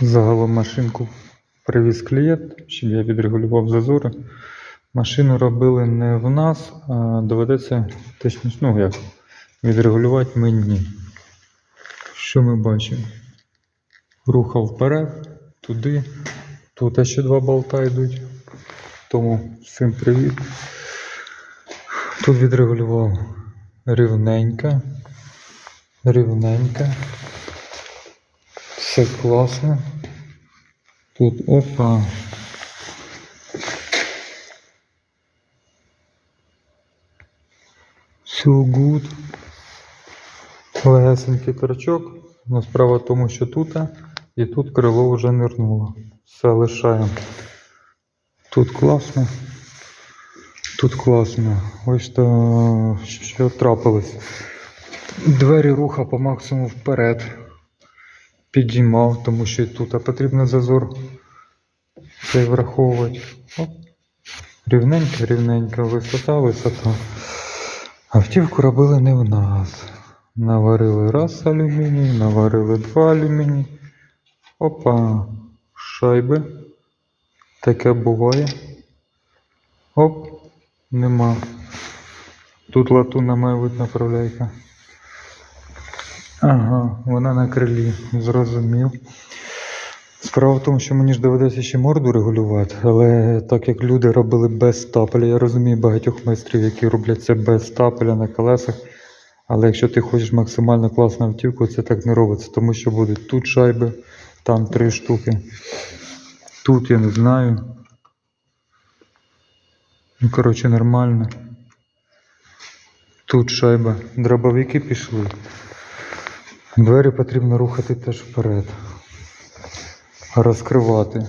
Загалом машинку привіз клієнт, щоб я відрегулював зазори. Машину робили не в нас, а доведеться точніше, ну як, відрегулювати мені. Що ми бачимо? Рухав вперед, туди. Тут ще два болта йдуть. Тому всім привіт. Тут відрегулював рівненько. Рівненько. Все класно. Тут опа. Все good. Легесенький торчок. Но справа в тому, що тут і тут крило вже нирнуло. Все лишаємо. Тут класно. Тут класно. Ось то що трапилось. Двері руха по максимуму вперед. Підіймав, тому що і тут потрібно зазор цей враховувати. Оп. Рівненько, рівненько, висота, висота. Автівку робили не в нас. Наварили раз алюміній, наварили два алюміній. Опа, шайби. Таке буває. Оп, нема. Тут латунна має бути направляйка. Ага, вона на крилі, зрозумів. Справа в тому, що мені ж доведеться ще морду регулювати, але так як люди робили без стапеля, я розумію багатьох майстрів, які роблять це без стапеля на колесах. Але якщо ти хочеш максимально класну автівку, це так не робиться, тому що будуть тут шайби, там три штуки. Тут я не знаю. Ну, коротше, нормально. Тут шайба. Дробовики пішли. Двері потрібно рухати теж вперед. Розкривати.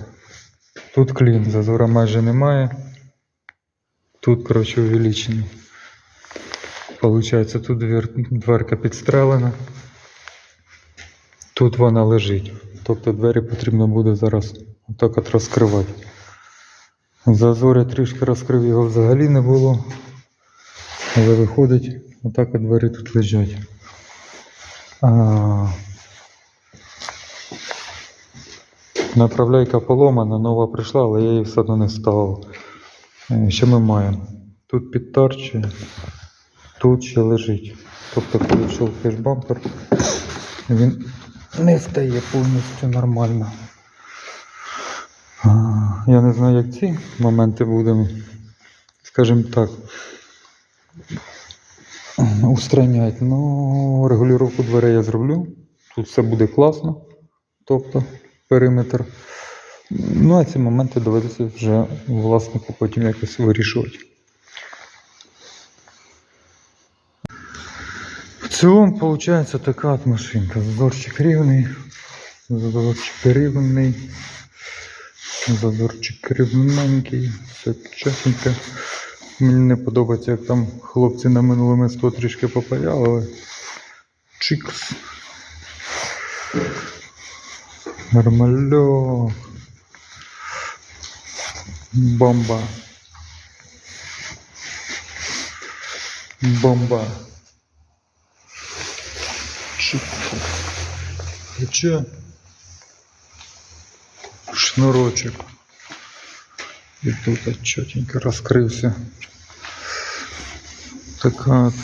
Тут клін, зазора майже немає. Тут, коротше, увеличений. Получається, тут двір, дверка підстрелена. Тут вона лежить. Тобто двері потрібно буде зараз отак от розкривати. Зазор я трішки розкрив, його взагалі не було. Але виходить, отак от двері тут лежать. Направляйка поломана, нова прийшла, але я її все одно не ставив. Е, Що ми маємо? Тут підтарчує, тут ще лежить. Тобто, коли щелкаєш бампер, він не стає повністю нормально. Я не знаю, як ці моменти будемо, скажімо так, устраняти. Ну, регулювання дверей я зроблю. Тут все буде класно. Тобто периметр. Ну, а ці моменти доведеться вже власнику потім якось вирішувати. В цілому виходить така от машинка. Зазорчик рівний, зазорчик рівний, зазорчик рівненький, все чесенько. Мені не подобається, як там хлопці на минулому 100 трішки попаяли, але чикс. Нормальок. Бомба. Бомба. Чик. Хоча шнурочок. І тут от чотенько розкрився. От